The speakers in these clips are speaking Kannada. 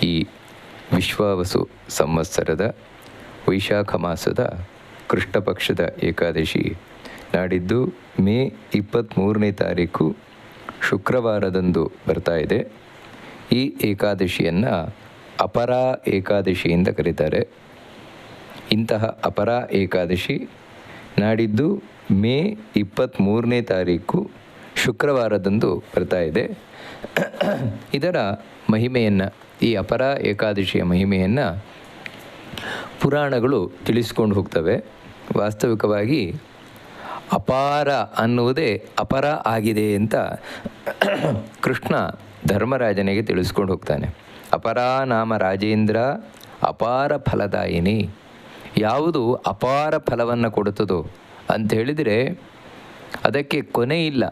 ಈ ವಿಶ್ವಾವಸು ಸಂವತ್ಸರದ ವೈಶಾಖ ಮಾಸದ ಕೃಷ್ಣ ಪಕ್ಷದ ಏಕಾದಶಿ ನಾಡಿದ್ದು ಮೇ ಇಪ್ಪತ್ತ್ಮೂರನೇ ತಾರೀಕು ಶುಕ್ರವಾರದಂದು ಬರ್ತಾ ಇದೆ. ಈ ಏಕಾದಶಿಯನ್ನು ಅಪರಾ ಏಕಾದಶಿಯಿಂದ ಕರೀತಾರೆ. ಇಂತಹ ಅಪರಾ ಏಕಾದಶಿ ನಾಡಿದ್ದು ಮೇ ಇಪ್ಪತ್ತ್ಮೂರನೇ ತಾರೀಕು ಶುಕ್ರವಾರದಂದು ಬರ್ತಾ ಇದೆ. ಇದರ ಮಹಿಮೆಯನ್ನು ಈ ಅಪರ ಏಕಾದಶಿಯ ಮಹಿಮೆಯನ್ನು ಪುರಾಣಗಳು ತಿಳಿಸ್ಕೊಂಡು ಹೋಗ್ತವೆ. ವಾಸ್ತವಿಕವಾಗಿ ಅಪಾರ ಅನ್ನುವುದೇ ಅಪರ ಆಗಿದೆ ಅಂತ ಕೃಷ್ಣ ಧರ್ಮರಾಜನಿಗೆ ತಿಳಿಸ್ಕೊಂಡು ಹೋಗ್ತಾನೆ. ಅಪರಾ ನಾಮ ರಾಜೇಂದ್ರ, ಅಪಾರ ಫಲದಾಯಿನಿ. ಯಾವುದು ಅಪಾರ ಫಲವನ್ನು ಕೊಡುತ್ತದೋ ಅಂತ ಹೇಳಿದರೆ ಅದಕ್ಕೆ ಕೊನೆ ಇಲ್ಲ.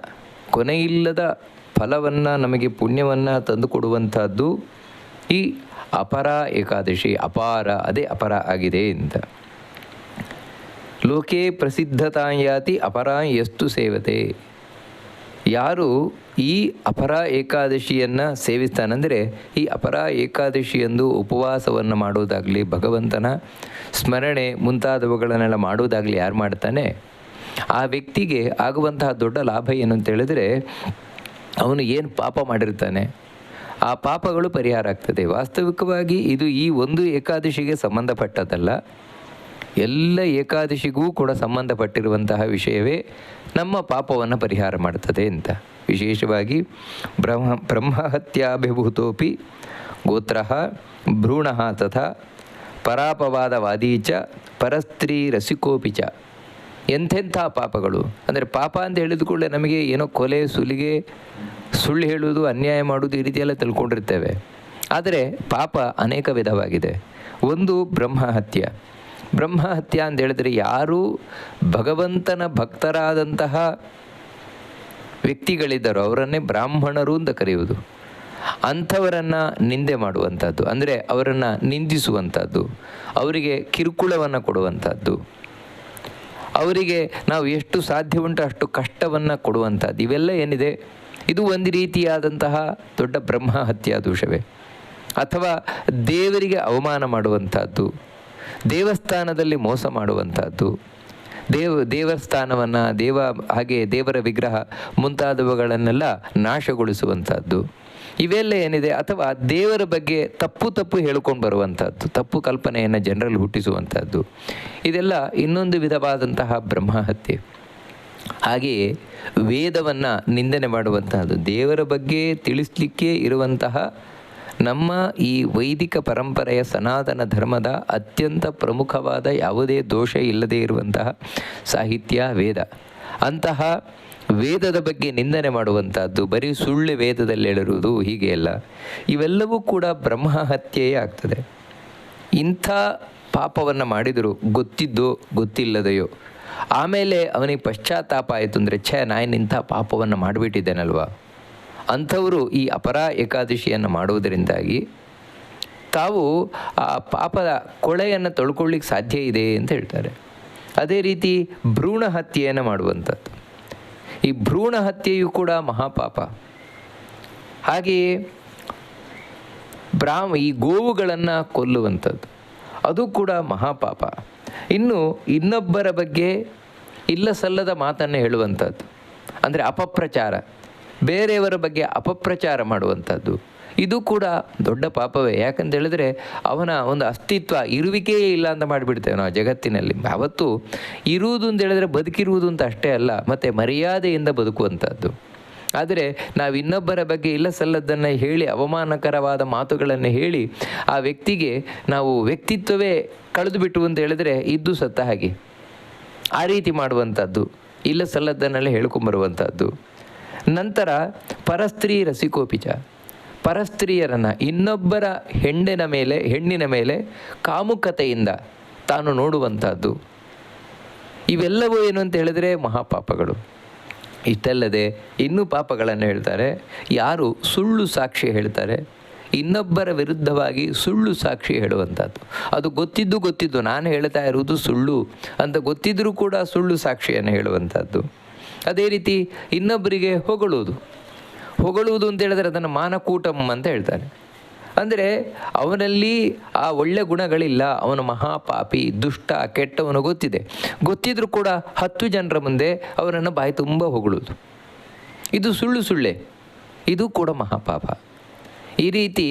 ಕೊನೆಯಿಲ್ಲದ ಫಲವನ್ನು ನಮಗೆ ಪುಣ್ಯವನ್ನು ತಂದುಕೊಡುವಂಥದ್ದು ಈ ಅಪರ ಏಕಾದಶಿ ಅಪಾರ, ಅದೇ ಅಪರ ಆಗಿದೆ ಅಂತ. ಲೋಕೆ ಪ್ರಸಿದ್ಧತಾಯಾತಿ ಅಪರ ಎಷ್ಟು ಸೇವತೆ. ಯಾರು ಈ ಅಪರ ಏಕಾದಶಿಯನ್ನು ಸೇವಿಸ್ತಾನಂದರೆ ಈ ಅಪರ ಏಕಾದಶಿಯಂದು ಉಪವಾಸವನ್ನು ಮಾಡುವುದಾಗಲಿ ಭಗವಂತನ ಸ್ಮರಣೆ ಮುಂತಾದವುಗಳನ್ನೆಲ್ಲ ಮಾಡುವುದಾಗಲಿ ಯಾರು ಮಾಡ್ತಾನೆ? ಆ ವ್ಯಕ್ತಿಗೆ ಆಗುವಂತಹ ದೊಡ್ಡ ಲಾಭ ಏನು ಅಂತ ಹೇಳಿದ್ರೆ, ಅವನು ಏನು ಪಾಪ ಮಾಡಿರ್ತಾನೆ? ಆ ಪಾಪಗಳು ಪರಿಹಾರ ಆಗ್ತದೆ. ವಾಸ್ತವಿಕವಾಗಿ ಇದು ಈ ಒಂದು ಏಕಾದಶಿಗೆ ಸಂಬಂಧಪಟ್ಟದಲ್ಲ ಎಲ್ಲ ಏಕಾದಶಿಗೂ ಕೂಡ ಸಂಬಂಧಪಟ್ಟಿರುವಂತಹ ವಿಷಯವೇ ನಮ್ಮ ಪಾಪವನ್ನು ಪರಿಹಾರ ಮಾಡ್ತದೆ ಅಂತ. ವಿಶೇಷವಾಗಿ ಬ್ರಹ್ಮ, ಬ್ರಹ್ಮಹತ್ಯಾಭಿಭೂತೋಪಿ ಗೋತ್ರ ಭ್ರೂಣ ತಥಾ ಪರಾಪವಾದ ವಾದೀಚ ಪರಸ್ತ್ರೀ ರಸಿಕೋಪಿಚ ಎಂಥೆಂಥ ಪಾಪಗಳು. ಅಂದರೆ ಪಾಪ ಅಂತ ಹೇಳಿದ ಕೂಡಲೇ ನಮಗೆ ಏನೋ ಕೊಲೆ, ಸುಲಿಗೆ ಸುಳ್ಳು ಹೇಳುವುದು, ಅನ್ಯಾಯ ಮಾಡುವುದು ಈ ರೀತಿಯೆಲ್ಲ ತಿಳ್ಕೊಂಡಿರ್ತೇವೆ. ಆದರೆ ಪಾಪ ಅನೇಕ ವಿಧವಾಗಿದೆ. ಒಂದು ಬ್ರಹ್ಮಹತ್ಯ. ಬ್ರಹ್ಮಹತ್ಯ ಅಂತ ಹೇಳಿದ್ರೆ ಯಾರು ಭಗವಂತನ ಭಕ್ತರಾದಂತಹ ವ್ಯಕ್ತಿಗಳಿದ್ದರು ಅವರನ್ನೇ ಬ್ರಾಹ್ಮಣರು ಅಂತ ಕರೆಯುವುದು. ಅಂಥವರನ್ನು ನಿಂದೆ ಮಾಡುವಂಥದ್ದು, ಅಂದರೆ ಅವರನ್ನು ನಿಂದಿಸುವಂಥದ್ದು, ಅವರಿಗೆ ಕಿರುಕುಳವನ್ನು ಕೊಡುವಂಥದ್ದು, ಅವರಿಗೆ ನಾವು ಎಷ್ಟು ಸಾಧ್ಯ ಉಂಟು ಅಷ್ಟು ಕಷ್ಟವನ್ನು ಕೊಡುವಂಥದ್ದು, ಇವೆಲ್ಲ ಏನಿದೆ? ಇದು ಒಂದು ರೀತಿಯಾದಂತಹ ದೊಡ್ಡ ಬ್ರಹ್ಮ ಹತ್ಯಾ ದೋಷವೇ. ಅಥವಾ ದೇವರಿಗೆ ಅವಮಾನ ಮಾಡುವಂಥದ್ದು, ದೇವಸ್ಥಾನದಲ್ಲಿ ಮೋಸ ಮಾಡುವಂಥದ್ದು, ದೇವ, ದೇವಸ್ಥಾನವನ್ನು ದೇವ, ಹಾಗೆ ದೇವರ ವಿಗ್ರಹ ಮುಂತಾದವುಗಳನ್ನೆಲ್ಲ ನಾಶಗೊಳಿಸುವಂಥದ್ದು. ಇವೆಲ್ಲ ಏನಿದೆ? ಅಥವಾ ದೇವರ ಬಗ್ಗೆ ತಪ್ಪು ತಪ್ಪು ಹೇಳ್ಕೊಂಡು ಬರುವಂಥದ್ದು, ತಪ್ಪು ಕಲ್ಪನೆಯನ್ನು ಜನರಲ್ಲಿ ಹುಟ್ಟಿಸುವಂಥದ್ದು. ಇದೆಲ್ಲ ಇನ್ನೊಂದು ವಿಧವಾದಂತಹ ಬ್ರಹ್ಮಹತ್ಯೆ ಹಾಗೆಯೇ ವೇದವನ್ನು ನಿಂದನೆ ಮಾಡುವಂತಹದ್ದು. ದೇವರ ಬಗ್ಗೆ ತಿಳಿಸಲಿಕ್ಕೆ ಇರುವಂತಹ ನಮ್ಮ ಈ ವೈದಿಕ ಪರಂಪರೆಯ ಸನಾತನ ಧರ್ಮದ ಅತ್ಯಂತ ಪ್ರಮುಖವಾದ ಯಾವುದೇ ದೋಷ ಇಲ್ಲದೇ ಇರುವಂತಹ ಸಾಹಿತ್ಯ, ವೇದ. ಅಂತಹ ವೇದದ ಬಗ್ಗೆ ನಿಂದನೆ ಮಾಡುವಂಥದ್ದು ಬರೀ ಸುಳ್ಳು ವೇದದಲ್ಲಿ ಹೇಳಿರುವುದು ಹೀಗೆ ಅಲ್ಲ. ಇವೆಲ್ಲವೂ ಕೂಡ ಬ್ರಹ್ಮ ಹತ್ಯೆಯೇ ಆಗ್ತದೆ. ಇಂಥ ಪಾಪವನ್ನು ಮಾಡಿದರೂ ಗೊತ್ತಿದ್ದೋ ಗೊತ್ತಿಲ್ಲದೆಯೋ ಆಮೇಲೆ ಅವನಿಗೆ ಪಶ್ಚಾತ್ತಾಪ ಆಯಿತು ಅಂದರೆ, ಛೇ, ನಾನು ಇಂಥ ಪಾಪವನ್ನು ಮಾಡಿಬಿಟ್ಟಿದ್ದೇನಲ್ವ? ಅಂಥವರು ಈ ಅಪರ ಏಕಾದಶಿಯನ್ನು ಮಾಡುವುದರಿಂದಾಗಿ ತಾವು ಆ ಪಾಪದ ಕೊಳೆಯನ್ನು ತೊಳ್ಕೊಳ್ಳಿಕ್ಕೆ ಸಾಧ್ಯ ಇದೆ ಅಂತ ಹೇಳ್ತಾರೆ. ಅದೇ ರೀತಿ ಭ್ರೂಣ ಹತ್ಯೆಯನ್ನು ಮಾಡುವಂಥದ್ದು. ಈ ಭ್ರೂಣ ಹತ್ಯೆಯು ಕೂಡ ಮಹಾಪಾಪ. ಹಾಗೆಯೇ ಬ್ರಾಹ್ಮ ಈ ಗೋವುಗಳನ್ನು ಕೊಲ್ಲುವಂಥದ್ದು. ಅದು ಕೂಡ ಮಹಾಪಾಪ. ಇನ್ನು ಇನ್ನೊಬ್ಬರ ಬಗ್ಗೆ ಇಲ್ಲ ಸಲ್ಲದ ಮಾತನ್ನು ಹೇಳುವಂಥದ್ದು. ಅಂದರೆ ಅಪಪ್ರಚಾರ. ಬೇರೆಯವರ ಬಗ್ಗೆ ಅಪಪ್ರಚಾರ ಮಾಡುವಂಥದ್ದು. ಇದು ಕೂಡ ದೊಡ್ಡ ಪಾಪವೇ. ಯಾಕಂತ ಹೇಳಿದ್ರೆ ಅವನ ಒಂದು ಅಸ್ತಿತ್ವ ಇರುವಿಕೆಯೇ ಇಲ್ಲ ಅಂತ ಮಾಡಿಬಿಡ್ತೇವೆ ನಾವು ಜಗತ್ತಿನಲ್ಲಿ. ಅವತ್ತು ಇರುವುದು ಅಂತ ಹೇಳಿದ್ರೆ ಬದುಕಿರುವುದು ಅಂತ ಅಷ್ಟೇ ಅಲ್ಲ, ಮತ್ತು ಮರ್ಯಾದೆಯಿಂದ ಬದುಕುವಂಥದ್ದು. ಆದರೆ ನಾವು ಇನ್ನೊಬ್ಬರ ಬಗ್ಗೆ ಇಲ್ಲ ಸಲ್ಲದ್ದನ್ನು ಹೇಳಿ, ಅವಮಾನಕರವಾದ ಮಾತುಗಳನ್ನು ಹೇಳಿ, ಆ ವ್ಯಕ್ತಿಗೆ ನಾವು ವ್ಯಕ್ತಿತ್ವವೇ ಕಳೆದು ಬಿಟ್ಟು ಅಂತ ಹೇಳಿದ್ರೆ ಇದ್ದು ಸತ್ತ ಹಾಗೆ. ಆ ರೀತಿ ಮಾಡುವಂಥದ್ದು ಇಲ್ಲ ಸಲ್ಲದ್ದನ್ನೆಲ್ಲ ಹೇಳ್ಕೊಂಬರುವಂಥದ್ದು ನಂತರ ಪರಸ್ತ್ರೀ ರಸಿಕೋಪಿಚ. ಪರಸ್ತ್ರೀಯರನ್ನು ಇನ್ನೊಬ್ಬರ ಹೆಣ್ಣಿನ ಮೇಲೆ ಹೆಣ್ಣಿನ ಮೇಲೆ ಕಾಮುಕತೆಯಿಂದ ತಾನು ನೋಡುವಂಥದ್ದು ಇವೆಲ್ಲವೂ ಏನು ಅಂತ ಹೇಳಿದರೆ ಮಹಾಪಾಪಗಳು. ಇಷ್ಟಲ್ಲದೆ ಇನ್ನೂ ಪಾಪಗಳನ್ನು ಹೇಳ್ತಾರೆ. ಯಾರು ಸುಳ್ಳು ಸಾಕ್ಷಿ ಹೇಳ್ತಾರೆ, ಇನ್ನೊಬ್ಬರ ವಿರುದ್ಧವಾಗಿ ಸುಳ್ಳು ಸಾಕ್ಷಿ ಹೇಳುವಂಥದ್ದು. ಅದು ಗೊತ್ತಿದ್ದು ಗೊತ್ತಿದ್ದು, ನಾನು ಹೇಳ್ತಾ ಇರುವುದು ಸುಳ್ಳು ಅಂತ ಗೊತ್ತಿದ್ದರೂ ಕೂಡ ಸುಳ್ಳು ಸಾಕ್ಷಿಯನ್ನು ಹೇಳುವಂಥದ್ದು. ಅದೇ ರೀತಿ ಇನ್ನೊಬ್ಬರಿಗೆ ಹೊಗಳುವುದು. ಹೊಗಳುವುದು ಅಂತ ಹೇಳಿದ್ರೆ ಅದನ್ನು ಮಾನಕೂಟಮ್ ಅಂತ ಹೇಳ್ತಾರೆ. ಅಂದರೆ ಅವನಲ್ಲಿ ಆ ಒಳ್ಳೆ ಗುಣಗಳಿಲ್ಲ, ಅವನು ಮಹಾಪಾಪಿ, ದುಷ್ಟ, ಕೆಟ್ಟವನು ಗೊತ್ತಿದೆ. ಗೊತ್ತಿದ್ರೂ ಕೂಡ ಹತ್ತು ಜನರ ಮುಂದೆ ಅವರನ್ನು ಬಾಯಿ ತುಂಬ ಹೊಗಳುವುದು ಇದು ಸುಳ್ಳು ಸುಳ್ಳೆ. ಇದು ಕೂಡ ಮಹಾಪಾಪ. ಈ ರೀತಿ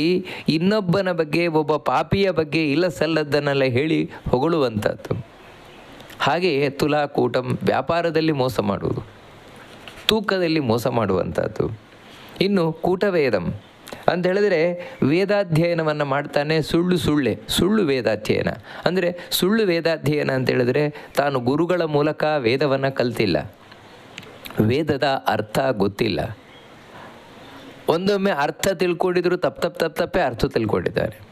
ಇನ್ನೊಬ್ಬನ ಬಗ್ಗೆ, ಒಬ್ಬ ಪಾಪಿಯ ಬಗ್ಗೆ ಇಲ್ಲ ಸಲ್ಲದ್ದನ್ನೆಲ್ಲ ಹೇಳಿ ಹೊಗಳುವಂಥದ್ದು. ಹಾಗೆಯೇ ತುಲಾಕೂಟಂ ವ್ಯಾಪಾರದಲ್ಲಿ ಮೋಸ ಮಾಡುವುದು, ತೂಕದಲ್ಲಿ ಮೋಸ ಮಾಡುವಂಥದ್ದು. ಇನ್ನು ಕೂಟವೇದಂ. ಅಂತ ಹೇಳಿದ್ರೆ ವೇದಾಧ್ಯಯನವನ್ನು ಮಾಡ್ತಾನೆ ಸುಳ್ಳು ಸುಳ್ಳೆ, ಸುಳ್ಳು ವೇದಾಧ್ಯಯನ. ಅಂದರೆ ಸುಳ್ಳು ವೇದಾಧ್ಯಯನ ಅಂತ ಹೇಳಿದ್ರೆ ತಾನು ಗುರುಗಳ ಮೂಲಕ ವೇದವನ್ನು ಕಲ್ತಿಲ್ಲ. ವೇದದ ಅರ್ಥ ಗೊತ್ತಿಲ್ಲ. ಒಂದೊಮ್ಮೆ ಅರ್ಥ ತಿಳ್ಕೊಂಡಿದ್ರು ತಪ್ಪು ತಪ್ಪು ತಪ್ಪು ತಪ್ಪೇ ಅರ್ಥ ತಿಳ್ಕೊಂಡಿದ್ದಾನೆ.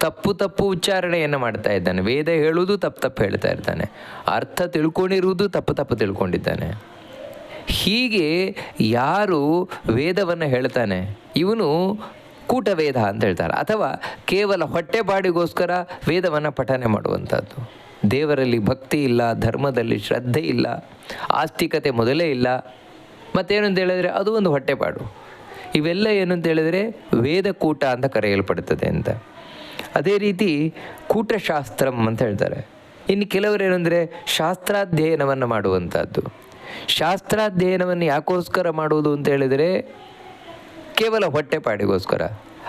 ತಪ್ಪು ತಪ್ಪು ಉಚ್ಚಾರಣೆಯನ್ನು ಮಾಡ್ತಾ ಇದ್ದಾನೆ. ವೇದ ಹೇಳುವುದು ತಪ್ಪು ತಪ್ಪು ಹೇಳ್ತಾ ಇರ್ತಾನೆ. ಅರ್ಥ ತಿಳ್ಕೊಂಡಿರುವುದು ತಪ್ಪು ತಪ್ಪು ತಿಳ್ಕೊಂಡಿದ್ದಾನೆ. ಹೀಗೆ ಯಾರು ವೇದವನ್ನು ಹೇಳ್ತಾನೆ? ಇವನು ಕೂಟವೇದ ಅಂತ ಹೇಳ್ತಾರೆ. ಅಥವಾ ಕೇವಲ ಹೊಟ್ಟೆಪಾಡಿಗೋಸ್ಕರ ವೇದವನ್ನು ಪಠನೆ ಮಾಡುವಂಥದ್ದು. ದೇವರಲ್ಲಿ ಭಕ್ತಿ ಇಲ್ಲ, ಧರ್ಮದಲ್ಲಿ ಶ್ರದ್ಧೆ ಇಲ್ಲ, ಆಸ್ತಿಕತೆ ಮೊದಲೇ ಇಲ್ಲ. ಮತ್ತೇನು ಅಂತ ಹೇಳಿದ್ರೆ ಅದು ಒಂದು ಹೊಟ್ಟೆಪಾಡು ಇವೆಲ್ಲ ಏನು ಅಂತ ಹೇಳಿದರೆ ವೇದಕೂಟ ಅಂತ ಕರೆಯಲ್ಪಡುತ್ತದೆ ಅಂತ. ಅದೇ ರೀತಿ ಕೂಟಶಾಸ್ತ್ರಂ ಅಂತ ಹೇಳ್ತಾರೆ. ಇನ್ನು ಕೆಲವರು ಏನಂದರೆ ಶಾಸ್ತ್ರಾಧ್ಯಯನವನ್ನು ಮಾಡುವಂಥದ್ದು. ಶಾಸ್ತ್ರಾಧ್ಯಯನವನ್ನು ಯಾಕೋಸ್ಕರ ಮಾಡುವುದು ಅಂತ ಹೇಳಿದರೆ ಕೇವಲ ಹೊಟ್ಟೆಪಾಡಿಗೋಸ್ಕರ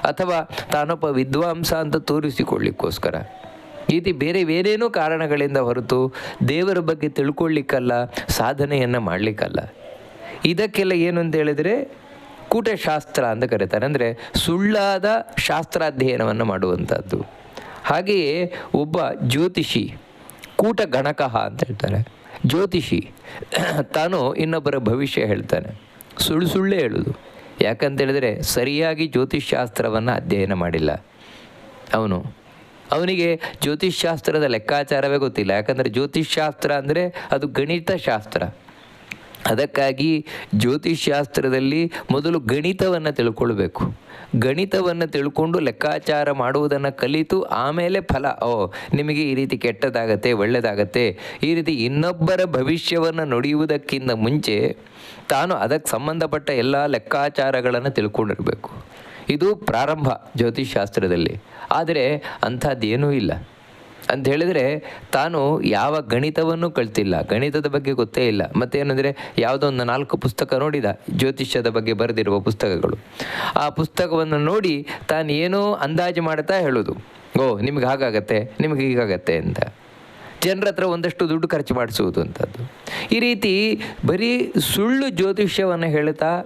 ಅಥವಾ ತಾನೊಬ್ಬ ವಿದ್ವಾಂಸ ಅಂತ ತೋರಿಸಿಕೊಳ್ಳಿಕ್ಕೋಸ್ಕರ. ಈ ರೀತಿ ಬೇರೆ ಬೇರೇನೋ ಕಾರಣಗಳಿಂದ ಹೊರತು ದೇವರ ಬಗ್ಗೆ ತಿಳ್ಕೊಳ್ಳಿಕ್ಕಲ್ಲ, ಸಾಧನೆಯನ್ನು ಮಾಡಲಿಕ್ಕಲ್ಲ. ಇದಕ್ಕೆಲ್ಲ ಏನು ಅಂತ ಹೇಳಿದರೆ ಕೂಟಶಾಸ್ತ್ರ ಅಂತ ಕರೀತಾರೆ. ಅಂದರೆ ಸುಳ್ಳಾದ ಶಾಸ್ತ್ರಾಧ್ಯಯನವನ್ನು ಮಾಡುವಂಥದ್ದು. ಹಾಗೆಯೇ ಒಬ್ಬ ಜ್ಯೋತಿಷಿ ಕೂಟ ಗಣಕಃ ಅಂತ ಹೇಳ್ತಾರೆ. ಜ್ಯೋತಿಷಿ, ತಾನು ಇನ್ನೊಬ್ಬರ ಭವಿಷ್ಯ ಹೇಳ್ತಾನೆ. ಸುಳ್ಳು ಸುಳ್ಳೇ ಹೇಳೋದು. ಯಾಕಂತೇಳಿದರೆ ಸರಿಯಾಗಿ ಜ್ಯೋತಿಷ್ಶಾಸ್ತ್ರವನ್ನು ಅಧ್ಯಯನ ಮಾಡಿಲ್ಲ. ಅವನು. ಅವನಿಗೆ ಜ್ಯೋತಿಷ್ಶಾಸ್ತ್ರದ ಲೆಕ್ಕಾಚಾರವೇ ಗೊತ್ತಿಲ್ಲ. ಯಾಕಂದರೆ ಜ್ಯೋತಿಷ್ಶಾಸ್ತ್ರ ಅಂದರೆ ಅದು ಗಣಿತ ಶಾಸ್ತ್ರ ಅದಕ್ಕಾಗಿ ಜ್ಯೋತಿಷ್ಶಾಸ್ತ್ರದಲ್ಲಿ ಮೊದಲು ಗಣಿತವನ್ನು ತಿಳ್ಕೊಳ್ಬೇಕು. ಗಣಿತವನ್ನು ತಿಳ್ಕೊಂಡು ಲೆಕ್ಕಾಚಾರ ಮಾಡುವುದನ್ನು ಕಲಿತು ಆಮೇಲೆ ಫಲ, ಓ, ನಿಮಗೆ ಈ ರೀತಿ ಕೆಟ್ಟದಾಗತ್ತೆ ಒಳ್ಳೆಯದಾಗತ್ತೆ ಈ ರೀತಿ ಇನ್ನೊಬ್ಬರ ಭವಿಷ್ಯವನ್ನು ನುಡಿಯುವುದಕ್ಕಿಂತ ಮುಂಚೆ ತಾನು ಅದಕ್ಕೆ ಸಂಬಂಧಪಟ್ಟ ಎಲ್ಲ ಲೆಕ್ಕಾಚಾರಗಳನ್ನು ತಿಳ್ಕೊಂಡಿರಬೇಕು. ಇದು ಪ್ರಾರಂಭ ಜ್ಯೋತಿಷ್ಶಾಸ್ತ್ರದಲ್ಲಿ ಆದರೆ ಅಂಥದ್ದೇನೂ ಇಲ್ಲ. ಅಂತ ಹೇಳಿದ್ರೆ ತಾನು ಯಾವ ಗಣಿತವನ್ನು ಕಲ್ತಿಲ್ಲ. ಗಣಿತದ ಬಗ್ಗೆ ಗೊತ್ತೇ ಇಲ್ಲ. ಮತ್ತೇನೆಂದರೆ ಯಾವುದೋ ಒಂದು ನಾಲ್ಕು ಪುಸ್ತಕ ನೋಡಿದ, ಜ್ಯೋತಿಷ್ಯದ ಬಗ್ಗೆ ಬರೆದಿರುವ ಪುಸ್ತಕಗಳು. ಆ ಪುಸ್ತಕವನ್ನು ನೋಡಿ ತಾನು ಏನೋ ಅಂದಾಜು ಮಾಡ್ತಾ ಹೇಳೋದು. ಓ, ನಿಮ್ಗೆ ಹಾಗಾಗತ್ತೆ, ನಿಮ್ಗೆ ಹೀಗಾಗತ್ತೆ ಅಂತ. ಜನರ ಹತ್ರ ಒಂದಷ್ಟು ದುಡ್ಡು ಖರ್ಚು ಮಾಡಿಸುವುದು ಅಂತದ್ದು ಈ ರೀತಿ ಬರೀ ಸುಳ್ಳು ಜ್ಯೋತಿಷ್ಯವನ್ನು ಹೇಳ್ತಾ,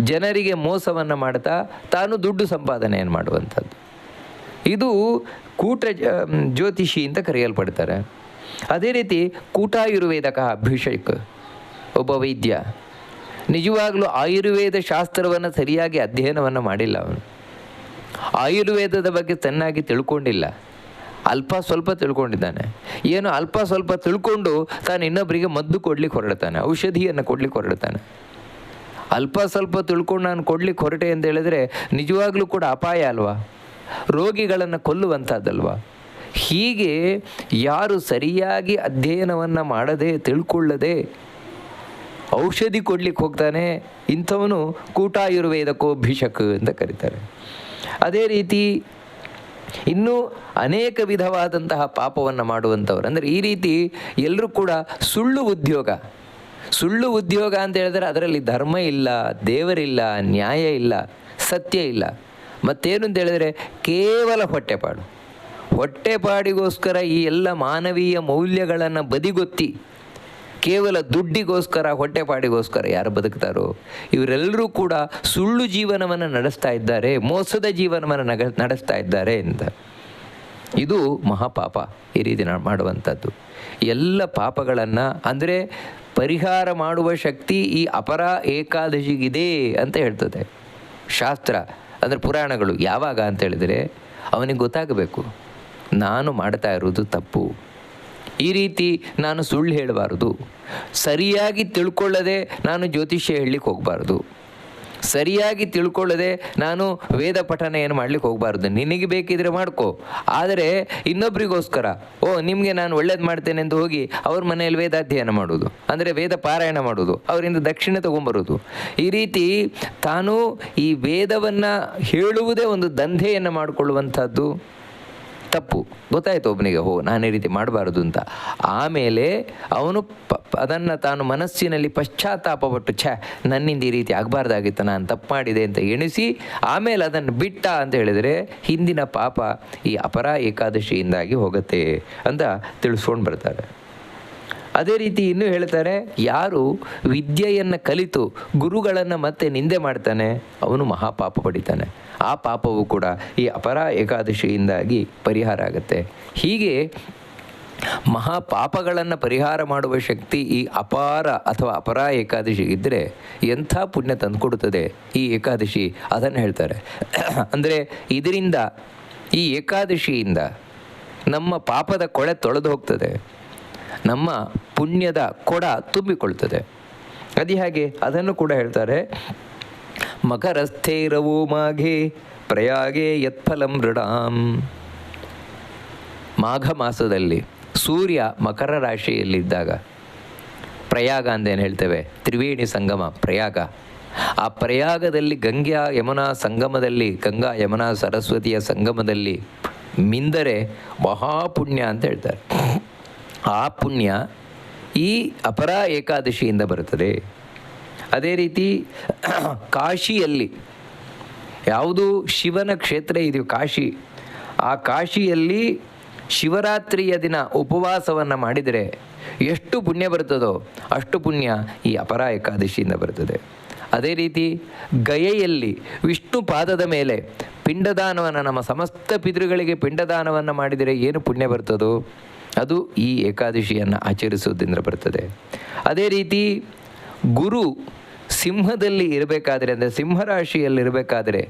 ಜನರಿಗೆ ಮೋಸವನ್ನು ಮಾಡ್ತಾ ತಾನು ದುಡ್ಡು ಸಂಪಾದನೆಯನ್ನು ಮಾಡುವಂಥದ್ದು. ಇದು ಕೂಟ ಜ್ಯೋತಿಷಿ ಅಂತ ಕರೆಯಲ್ಪಡ್ತಾರೆ. ಅದೇ ರೀತಿ ಕೂಟಾಯುರ್ವೇದಕ ಅಭಿಷೇಕ್ ಒಬ್ಬ ವೈದ್ಯ. ನಿಜವಾಗಲೂ ಆಯುರ್ವೇದ ಶಾಸ್ತ್ರವನ್ನು ಸರಿಯಾಗಿ ಅಧ್ಯಯನವನ್ನು ಮಾಡಿಲ್ಲ ಅವನು. ಆಯುರ್ವೇದದ ಬಗ್ಗೆ ಚೆನ್ನಾಗಿ ತಿಳ್ಕೊಂಡಿಲ್ಲ. ಅಲ್ಪ ಸ್ವಲ್ಪ ತಿಳ್ಕೊಂಡಿದ್ದಾನೆ. ಏನು ಅಲ್ಪ ಸ್ವಲ್ಪ ತಿಳ್ಕೊಂಡು ತಾನು ಇನ್ನೊಬ್ಬರಿಗೆ ಮದ್ದು ಕೊಡ್ಲಿಕ್ಕೆ ಹೊರಡ್ತಾನೆ, ಔಷಧಿಯನ್ನು ಕೊಡ್ಲಿಕ್ಕೆ ಹೊರಡ್ತಾನೆ. ಅಲ್ಪ ಸ್ವಲ್ಪ ತಿಳ್ಕೊಂಡು ನಾನು ಕೊಡ್ಲಿಕ್ಕೆ ಹೊರಟೆ ಅಂತ ಹೇಳಿದ್ರೆ ನಿಜವಾಗ್ಲೂ ಕೂಡ ಅಪಾಯ ಅಲ್ವಾ? ರೋಗಿಗಳನ್ನು ಕೊಲ್ಲುವಂಥದ್ದಲ್ವಾ? ಹೀಗೆ ಯಾರು ಸರಿಯಾಗಿ ಅಧ್ಯಯನವನ್ನು ಮಾಡದೆ, ತಿಳ್ಕೊಳ್ಳದೆ, ಔಷಧಿ ಕೊಡ್ಲಿಕ್ಕೆ ಹೋಗ್ತಾನೆ, ಇಂಥವನು ಕೂಟಾಯುರ್ವೇದಕ್ಕೋ ಭಿಷಕ್ ಅಂತ ಕರೀತಾರೆ. ಅದೇ ರೀತಿ ಇನ್ನೂ ಅನೇಕ ವಿಧವಾದಂತಹ ಪಾಪವನ್ನು ಮಾಡುವಂಥವ್ರು. ಅಂದರೆ ಈ ರೀತಿ ಎಲ್ಲರೂ ಕೂಡ ಸುಳ್ಳು ಉದ್ಯೋಗ. ಸುಳ್ಳು ಉದ್ಯೋಗ ಅಂತ ಹೇಳಿದ್ರೆ ಅದರಲ್ಲಿ ಧರ್ಮ ಇಲ್ಲ, ದೇವರಿಲ್ಲ, ನ್ಯಾಯ ಇಲ್ಲ, ಸತ್ಯ ಇಲ್ಲ. ಮತ್ತೇನು ಅಂತ ಹೇಳಿದರೆ ಕೇವಲ ಹೊಟ್ಟೆಪಾಡು. ಹೊಟ್ಟೆಪಾಡಿಗೋಸ್ಕರ ಈ ಎಲ್ಲ ಮಾನವೀಯ ಮೌಲ್ಯಗಳನ್ನು ಬದಿಗೊತ್ತಿ ಕೇವಲ ದುಡ್ಡಿಗೋಸ್ಕರ, ಹೊಟ್ಟೆಪಾಡಿಗೋಸ್ಕರ ಯಾರು ಬದುಕ್ತಾರೋ, ಇವರೆಲ್ಲರೂ ಕೂಡ ಸುಳ್ಳು ಜೀವನವನ್ನು ನಡೆಸ್ತಾ ಇದ್ದಾರೆ, ಮೋಸದ ಜೀವನವನ್ನು ನಗ, ನಡೆಸ್ತಾ ಇದ್ದಾರೆ ಅಂತ. ಇದು ಮಹಾಪಾಪ ಈ ರೀತಿ ಮಾಡುವಂಥದ್ದು. ಎಲ್ಲ ಪಾಪಗಳನ್ನು, ಅಂದರೆ ಪರಿಹಾರ ಮಾಡುವ ಶಕ್ತಿ ಈ ಅಪರ ಏಕಾದಶಿಗಿದೆ ಅಂತ ಹೇಳ್ತದೆ. ಶಾಸ್ತ್ರ. ಅಂದರೆ ಪುರಾಣಗಳು ಯಾವಾಗ ಅಂತ ಹೇಳಿದರೆ ಅವನಿಗೆ ಗೊತ್ತಾಗಬೇಕು, ನಾನು ಮಾಡ್ತಾ ಇರೋದು ತಪ್ಪು. ಈ ರೀತಿ ನಾನು ಸುಳ್ಳು ಹೇಳಬಾರ್ದು. ಸರಿಯಾಗಿ ತಿಳ್ಕೊಳ್ಳದೆ ನಾನು ಜ್ಯೋತಿಷ್ಯ ಹೇಳಲಿಕ್ಕೆ ಹೋಗಬಾರ್ದು. ಸರಿಯಾಗಿ ತಿಳ್ಕೊಳ್ಳದೆ ನಾನು ವೇದ ಪಠನ ಏನು ಮಾಡ್ಲಿಕ್ಕೆ ಹೋಗಬಾರ್ದು. ನಿನಗೆ ಬೇಕಿದ್ರೆ ಮಾಡ್ಕೋ. ಆದರೆ ಇನ್ನೊಬ್ರಿಗೋಸ್ಕರ, ಓ, ನಿಮಗೆ ನಾನು ಒಳ್ಳೇದು ಮಾಡ್ತೇನೆ ಎಂದು ಹೋಗಿ ಅವ್ರ ಮನೆಯಲ್ಲಿ ವೇದಾಧ್ಯಯನ ಮಾಡೋದು ಅಂದರೆ ವೇದ ಪಾರಾಯಣ ಮಾಡೋದು ಅವರಿಂದ ದಕ್ಷಿಣೆ ತಗೊಂಬರೋದು. ಈ ರೀತಿ ತಾನು ಈ ವೇದವನ್ನು ಹೇಳುವುದೇ ಒಂದು ದಂಧೆಯನ್ನು ಮಾಡಿಕೊಳ್ಳುವಂಥದ್ದು ತಪ್ಪು. ಗೊತ್ತಾಯ್ತು ಒಬ್ಬನಿಗೆ ಹೋ ನಾನು ಈ ರೀತಿ ಮಾಡಬಾರದು ಅಂತ. ಆಮೇಲೆ ಅವನು ಪ ಅದನ್ನು ತಾನು ಮನಸ್ಸಿನಲ್ಲಿ ಪಶ್ಚಾತ್ತಾಪಪಟ್ಟು ಛ, ನನ್ನಿಂದ ಈ ರೀತಿ ಆಗಬಾರ್ದಾಗಿತ್ತು, ನಾನು ತಪ್ಪು ಮಾಡಿದೆ ಅಂತ ಎಣಿಸಿ, ಆಮೇಲೆ ಅದನ್ನು ಬಿಟ್ಟ ಅಂತ ಹೇಳಿದರೆ, ಹಿಂದಿನ ಪಾಪ ಈ ಅಪರ ಏಕಾದಶಿಯಿಂದಾಗಿ ಹೋಗುತ್ತೆ ಅಂತ ತಿಳಿಸ್ಕೊಂಡು ಬರ್ತಾರೆ. ಅದೇ ರೀತಿ ಇನ್ನೂ ಹೇಳ್ತಾರೆ, ಯಾರು ವಿದ್ಯೆಯನ್ನು ಕಲಿತು ಗುರುಗಳನ್ನು ಮತ್ತೆ ನಿಂದೆ ಮಾಡ್ತಾನೆ, ಅವನು ಮಹಾಪಾಪ ಪಡಿತಾನೆ. ಆ ಪಾಪವು ಕೂಡ ಈ ಅಪರ ಏಕಾದಶಿಯಿಂದಾಗಿ ಪರಿಹಾರ ಆಗುತ್ತೆ. ಹೀಗೆ ಮಹಾಪಾಪಗಳನ್ನು ಪರಿಹಾರ ಮಾಡುವ ಶಕ್ತಿ ಈ ಅಪಾರ ಅಥವಾ ಅಪರ ಏಕಾದಶಿ ಇದ್ದರೆ ಎಂಥ ಪುಣ್ಯ ತಂದುಕೊಡುತ್ತದೆ ಈ ಏಕಾದಶಿ ಅದನ್ನು ಹೇಳ್ತಾರೆ. ಅಂದರೆ ಇದರಿಂದ ಈ ಏಕಾದಶಿಯಿಂದ ನಮ್ಮ ಪಾಪದ ಕೊಳೆ ತೊಳೆದು ಹೋಗ್ತದೆ. ನಮ್ಮ ಪುಣ್ಯದ ಕೊಡ ತುಂಬಿಕೊಳ್ತದೆ. ಅದು ಹಾಗೆ ಅದನ್ನು ಕೂಡ ಹೇಳ್ತಾರೆ. ಮಕರಸ್ಥೈರವೋ ಮಾಘೆ ಪ್ರಯಾಗೆ ಯತ್ಫಲಂ ಮೃಡಾಂ. ಮಾಘ ಮಾಸದಲ್ಲಿ ಸೂರ್ಯ ಮಕರ ರಾಶಿಯಲ್ಲಿದ್ದಾಗ ಪ್ರಯಾಗ ಅಂದೇನು ಹೇಳ್ತೇವೆ? ತ್ರಿವೇಣಿ ಸಂಗಮ, ಪ್ರಯಾಗ. ಆ ಪ್ರಯಾಗದಲ್ಲಿ ಗಂಗಾ ಯಮುನಾ ಸಂಗಮದಲ್ಲಿ, ಗಂಗಾ ಯಮುನಾ ಸರಸ್ವತಿಯ ಸಂಗಮದಲ್ಲಿ ಮಿಂದರೆ ಮಹಾಪುಣ್ಯ ಅಂತ ಹೇಳ್ತಾರೆ. ಆ ಪುಣ್ಯ ಈ ಅಪರ ಏಕಾದಶಿಯಿಂದ ಬರುತ್ತದೆ. ಅದೇ ರೀತಿ ಕಾಶಿಯಲ್ಲಿ ಯಾವುದು ಶಿವನ ಕ್ಷೇತ್ರ ಇದೆಯೋ ಕಾಶಿ, ಆ ಕಾಶಿಯಲ್ಲಿ ಶಿವರಾತ್ರಿಯ ದಿನ ಉಪವಾಸವನ್ನು ಮಾಡಿದರೆ ಎಷ್ಟು ಪುಣ್ಯ ಬರ್ತದೋ ಅಷ್ಟು ಪುಣ್ಯ ಈ ಅಪರ ಏಕಾದಶಿಯಿಂದ ಬರ್ತದೆ ಅದೇ ರೀತಿ ಗಯೆಯಲ್ಲಿ ವಿಷ್ಣು ಪಾದದ ಮೇಲೆ ಪಿಂಡದಾನವನ್ನು, ನಮ್ಮ ಸಮಸ್ತ ಪಿತೃಗಳಿಗೆ ಪಿಂಡದಾನವನ್ನು ಮಾಡಿದರೆ ಏನು ಪುಣ್ಯ ಬರ್ತದೋ ಅದು ಈ ಏಕಾದಶಿಯನ್ನು ಆಚರಿಸೋದ್ರಿಂದ ಬರ್ತದೆ. ಅದೇ ರೀತಿ ಗುರು ಸಿಂಹದಲ್ಲಿ ಇರಬೇಕಾದರೆ, ಅಂದರೆ ಸಿಂಹರಾಶಿಯಲ್ಲಿರಬೇಕಾದ್ರೆ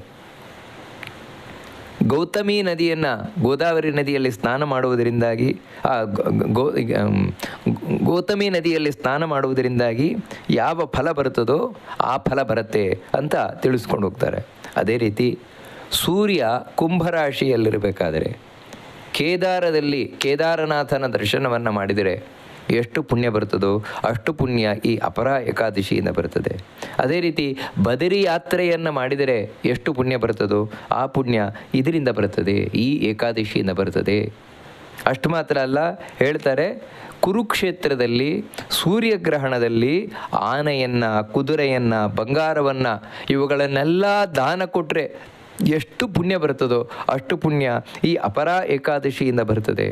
ಗೌತಮಿ ನದಿಯನ್ನು ಗೋದಾವರಿ ನದಿಯಲ್ಲಿ ಸ್ನಾನ ಮಾಡುವುದರಿಂದಾಗಿ ಗೋ ಗೌತಮಿ ನದಿಯಲ್ಲಿ ಸ್ನಾನ ಮಾಡುವುದರಿಂದಾಗಿ ಯಾವ ಫಲ ಬರುತ್ತದೋ ಆ ಫಲ ಬರುತ್ತೆ ಅಂತ ತಿಳಿಸ್ಕೊಂಡು ಹೋಗ್ತಾರೆ. ಅದೇ ರೀತಿ ಸೂರ್ಯ ಕುಂಭರಾಶಿಯಲ್ಲಿರಬೇಕಾದರೆ, ಕೇದಾರದಲ್ಲಿ ಕೇದಾರನಾಥನ ದರ್ಶನವನ್ನು ಮಾಡಿದರೆ ಎಷ್ಟು ಪುಣ್ಯ ಬರ್ತದೋ ಅಷ್ಟು ಪುಣ್ಯ ಈ ಅಪರ ಏಕಾದಶಿಯಿಂದ ಬರುತ್ತದೆ. ಅದೇ ರೀತಿ ಬದರಿ ಯಾತ್ರೆಯನ್ನು ಮಾಡಿದರೆ ಎಷ್ಟು ಪುಣ್ಯ ಬರ್ತದೋ ಆ ಪುಣ್ಯ ಇದರಿಂದ ಬರುತ್ತದೆ, ಈ ಏಕಾದಶಿಯಿಂದ ಬರುತ್ತದೆ. ಅಷ್ಟು ಮಾತ್ರ ಅಲ್ಲ, ಹೇಳ್ತಾರೆ ಕುರುಕ್ಷೇತ್ರದಲ್ಲಿ ಸೂರ್ಯಗ್ರಹಣದಲ್ಲಿ ಆನೆಯನ್ನು, ಕುದುರೆಯನ್ನು, ಬಂಗಾರವನ್ನು ಇವುಗಳನ್ನೆಲ್ಲ ದಾನ ಕೊಟ್ಟರೆ ಎಷ್ಟು ಪುಣ್ಯ ಬರ್ತದೋ ಅಷ್ಟು ಪುಣ್ಯ ಈ ಅಪರ ಏಕಾದಶಿಯಿಂದ ಬರ್ತದೆ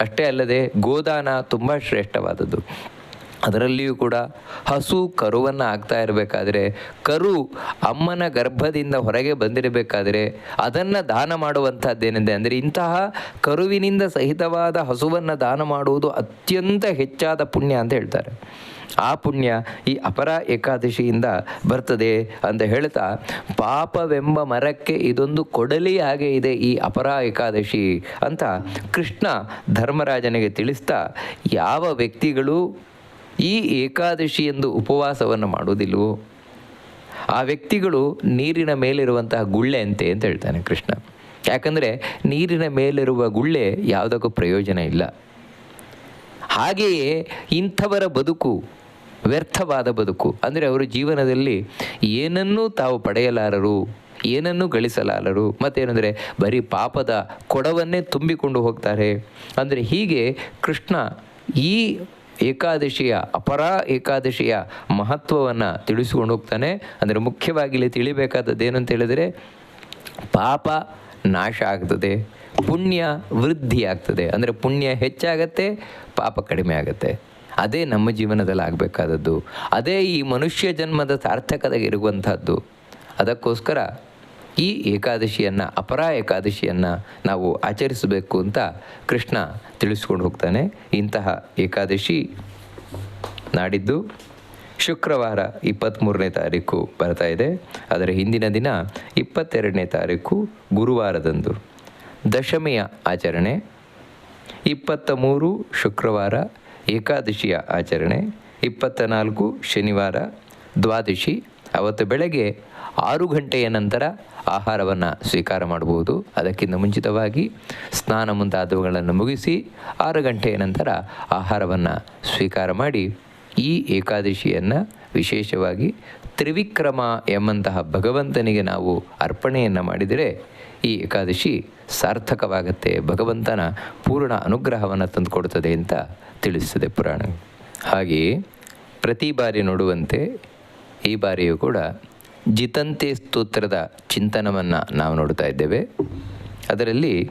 ಅಷ್ಟೇ ಅಲ್ಲದೆ ಗೋದಾನ ತುಂಬ ಶ್ರೇಷ್ಠವಾದದ್ದು. ಅದರಲ್ಲಿಯೂ ಕೂಡ ಹಸು ಕರುವನ್ನು ಆಗ್ತಾ ಇರಬೇಕಾದ್ರೆ ಕರು ಅಮ್ಮನ ಗರ್ಭದಿಂದ ಹೊರಗೆ ಬಂದಿರಬೇಕಾದ್ರೆ ಅದನ್ನು ದಾನ ಮಾಡುವಂಥದ್ದೇನಿದೆ ಅಂದರೆ ಇಂತಹ ಕರುವಿನಿಂದ ಸಹಿತವಾದ ಹಸುವನ್ನು ದಾನ ಮಾಡುವುದು ಅತ್ಯಂತ ಹೆಚ್ಚಾದ ಪುಣ್ಯ ಅಂತ ಹೇಳ್ತಾರೆ. ಆ ಪುಣ್ಯ ಈ ಅಪರ ಏಕಾದಶಿಯಿಂದ ಬರ್ತದೆ ಅಂತ ಹೇಳ್ತಾ ಪಾಪವೆಂಬ ಮರಕ್ಕೆ ಇದೊಂದು ಕೊಡಲಿ ಹಾಗೆ ಇದೆ ಈ ಅಪರ ಏಕಾದಶಿ ಅಂತ ಕೃಷ್ಣ ಧರ್ಮರಾಜನಿಗೆ ತಿಳಿಸ್ತಾ ಯಾವ ವ್ಯಕ್ತಿಗಳು ಈ ಏಕಾದಶಿ ಎಂದು ಉಪವಾಸವನ್ನು ಮಾಡುವುದಿಲ್ಲವೋ ಆ ವ್ಯಕ್ತಿಗಳು ನೀರಿನ ಮೇಲಿರುವಂತಹ ಗುಳ್ಳೆ ಅಂತೆ ಅಂತ ಹೇಳ್ತಾನೆ ಕೃಷ್ಣ. ಯಾಕಂದರೆ ನೀರಿನ ಮೇಲಿರುವ ಗುಳ್ಳೆ ಯಾವುದಕ್ಕೂ ಪ್ರಯೋಜನ ಇಲ್ಲ. ಹಾಗೆಯೇ ಇಂಥವರ ಬದುಕು, ವ್ಯರ್ಥವಾದ ಬದುಕು, ಅಂದರೆ ಅವರು ಜೀವನದಲ್ಲಿ ಏನನ್ನೂ ತಾವು ಪಡೆಯಲಾರರು, ಏನನ್ನೂ ಗಳಿಸಲಾರರು, ಮತ್ತೇನೆಂದರೆ ಬರೀ ಪಾಪದ ಕೊಡವನ್ನೇ ತುಂಬಿಕೊಂಡು ಹೋಗ್ತಾರೆ. ಅಂದರೆ ಹೀಗೆ ಕೃಷ್ಣ ಈ ಏಕಾದಶಿಯ, ಅಪರ ಏಕಾದಶಿಯ ಮಹತ್ವವನ್ನು ತಿಳಿಸಿಕೊಂಡು ಹೋಗ್ತಾನೆ. ಅಂದರೆ ಮುಖ್ಯವಾಗಿ ಇಲ್ಲಿ ತಿಳಿಬೇಕಾದದ್ದು ಏನಂತ ಹೇಳಿದರೆ, ಪಾಪ ನಾಶ ಆಗ್ತದೆ, ಪುಣ್ಯ ವೃದ್ಧಿ ಆಗ್ತದೆ. ಅಂದರೆ ಪುಣ್ಯ ಹೆಚ್ಚಾಗತ್ತೆ, ಪಾಪ ಕಡಿಮೆ ಆಗುತ್ತೆ. ಅದೇ ನಮ್ಮ ಜೀವನದಲ್ಲಿ ಆಗಬೇಕಾದದ್ದು. ಅದೇ ಈ ಮನುಷ್ಯ ಜನ್ಮದ ಸಾರ್ಥಕತೆ ಇರುವಂಥದ್ದು ಅದಕ್ಕೋಸ್ಕರ ಈ ಏಕಾದಶಿಯನ್ನು, ಅಪರ ಏಕಾದಶಿಯನ್ನು ನಾವು ಆಚರಿಸಬೇಕು ಅಂತ ಕೃಷ್ಣ ತಿಳಿಸ್ಕೊಂಡು ಹೋಗ್ತಾನೆ. ಇಂತಹ ಏಕಾದಶಿ ನಾಡಿದ್ದು ಶುಕ್ರವಾರ ಇಪ್ಪತ್ತ್ಮೂರನೇ ತಾರೀಕು ಬರ್ತಾ ಇದೆ. ಅದರ ಹಿಂದಿನ ದಿನ ಇಪ್ಪತ್ತೆರಡನೇ ತಾರೀಕು ಗುರುವಾರದಂದು. ದಶಮಿಯ ಆಚರಣೆ ಇಪ್ಪತ್ತ ಮೂರು ಶುಕ್ರವಾರ ಏಕಾದಶಿಯ ಆಚರಣೆ ಇಪ್ಪತ್ತ ನಾಲ್ಕು ಶನಿವಾರ ದ್ವಾದಶಿ. ಅವತ್ತು ಬೆಳಗ್ಗೆ ಆರು ಗಂಟೆಯ ನಂತರ ಆಹಾರವನ್ನು ಸ್ವೀಕಾರ ಮಾಡಬಹುದು. ಅದಕ್ಕಿಂತ ಮುಂಚಿತವಾಗಿ ಸ್ನಾನ ಮುಂತಾದವುಗಳನ್ನು ಮುಗಿಸಿ ಆರು ಗಂಟೆಯ ನಂತರ ಆಹಾರವನ್ನು ಸ್ವೀಕಾರ ಮಾಡಿ ಈ ಏಕಾದಶಿಯನ್ನು ವಿಶೇಷವಾಗಿ ತ್ರಿವಿಕ್ರಮ ಎಂಬಂತಹ ಭಗವಂತನಿಗೆ ನಾವು ಅರ್ಪಣೆಯನ್ನು ಮಾಡಿದರೆ ಈ ಏಕಾದಶಿ ಸಾರ್ಥಕವಾಗುತ್ತೆ. ಭಗವಂತನ ಪೂರ್ಣ ಅನುಗ್ರಹವನ್ನು ತಂದುಕೊಡುತ್ತದೆ ಅಂತ ತಿಳಿಸ್ತದೆ ಪುರಾಣ. ಹಾಗೆಯೇ ಪ್ರತಿ ಬಾರಿ ನೋಡುವಂತೆ ಈ ಬಾರಿಯೂ ಕೂಡ ಜಿತಂತೆ ಸ್ತೋತ್ರದ ಚಿಂತನವನ್ನು ನಾವು ನೋಡ್ತಾ ಇದ್ದೇವೆ. ಅದರಲ್ಲಿ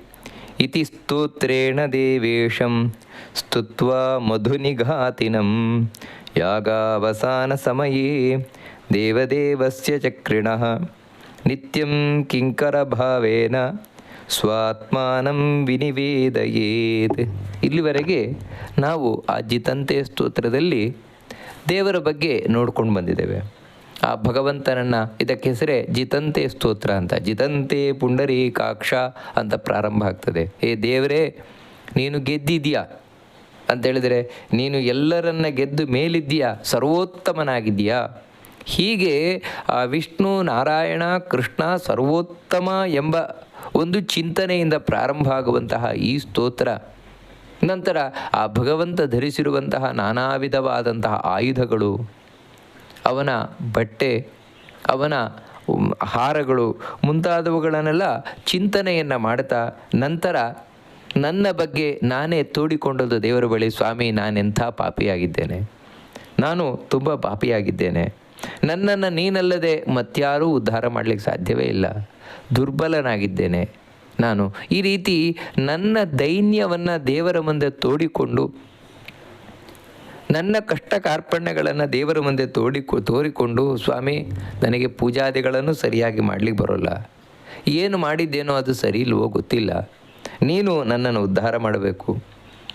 ಇತಿ ಸ್ತೋತ್ರೇಣ ದೇವೇಶಂ ಸ್ತುತ್ವಾ ಮಧುನಿಘಾತಿನಂ ಯಾಗಾವಸಾನ ಸಮಯೇ ದೇವದೇವಸ್ಯ ಚಕ್ರಿಣಃ ನಿತ್ಯಂ ಕಿಂಕರ ಭಾವೇನ ಸ್ವಾತ್ಮಾನಂ ವಿನಿವೇದಯೇತ್. ಇಲ್ಲಿವರೆಗೆ ನಾವು ಆ ಜಿತಂತೆ ಸ್ತೋತ್ರದಲ್ಲಿ ದೇವರ ಬಗ್ಗೆ ನೋಡ್ಕೊಂಡು ಬಂದಿದ್ದೇವೆ. ಆ ಭಗವಂತನನ್ನು ಇದಕ್ಕೆ ಹೆಸರೇ ಜಿತಂತೆ ಸ್ತೋತ್ರ ಅಂತ. ಜಿತಂತೆ ಪುಂಡರಿ ಕಾಕ್ಷ ಅಂತ ಪ್ರಾರಂಭ ಆಗ್ತದೆ. ಏ ದೇವರೇ, ನೀನು ಗೆದ್ದಿದ್ಯಾ? ಅಂತ ಹೇಳಿದರೆ, ನೀನು ಎಲ್ಲರನ್ನ ಗೆದ್ದು ಮೇಲಿದ್ದೀಯಾ? ಸರ್ವೋತ್ತಮನಾಗಿದ್ದೀಯಾ? ಹೀಗೆ ಆ ವಿಷ್ಣು, ನಾರಾಯಣ, ಕೃಷ್ಣ ಸರ್ವೋತ್ತಮ ಎಂಬ ಒಂದು ಚಿಂತನೆಯಿಂದ ಪ್ರಾರಂಭ ಆಗುವಂತಹ ಈ ಸ್ತೋತ್ರ. ನಂತರ ಆ ಭಗವಂತ ಧರಿಸಿರುವಂತಹ ನಾನಾ ವಿಧವಾದಂತಹ ಆಯುಧಗಳು ಅವನ ಬಟ್ಟೆ, ಅವನ ಹಾರಗಳು ಮುಂತಾದವುಗಳನ್ನೆಲ್ಲ ಚಿಂತನೆಯನ್ನು ಮಾಡ್ತಾ, ನಂತರ ನನ್ನ ಬಗ್ಗೆ ನಾನೇ ತೋಡಿಕೊಂಡದ್ದು ದೇವರ ಬಳಿ, ಸ್ವಾಮಿ, ನಾನೆಂಥ ಪಾಪಿಯಾಗಿದ್ದೇನೆ. ನಾನು ತುಂಬ ಪಾಪಿಯಾಗಿದ್ದೇನೆ. ನನ್ನನ್ನು ನೀನಲ್ಲದೆ ಮತ್ಯಾರೂ ಉದ್ಧಾರ ಮಾಡಲಿಕ್ಕೆ ಸಾಧ್ಯವೇ ಇಲ್ಲ. ದುರ್ಬಲನಾಗಿದ್ದೇನೆ. ನಾನು ಈ ರೀತಿ ನನ್ನ ದೈನ್ಯವನ್ನು ದೇವರ ಮುಂದೆ ತೋಡಿಕೊಂಡು ನನ್ನ ಕಷ್ಟ ಕಾರ್ಪಣ್ಯಗಳನ್ನು ದೇವರ ಮುಂದೆ ತೋಡಿ, ತೋರಿಕೊಂಡು ಸ್ವಾಮಿ, ನನಗೆ ಪೂಜಾದಿಗಳನ್ನು ಸರಿಯಾಗಿ ಮಾಡಲಿಕ್ಕೆ ಬರೋಲ್ಲ. ಏನು ಮಾಡಿದ್ದೇನೋ ಅದು ಸರಿ ಇಲ್ವೋ ಗೊತ್ತಿಲ್ಲ. ನೀನು ನನ್ನನ್ನು ಉದ್ಧಾರ ಮಾಡಬೇಕು.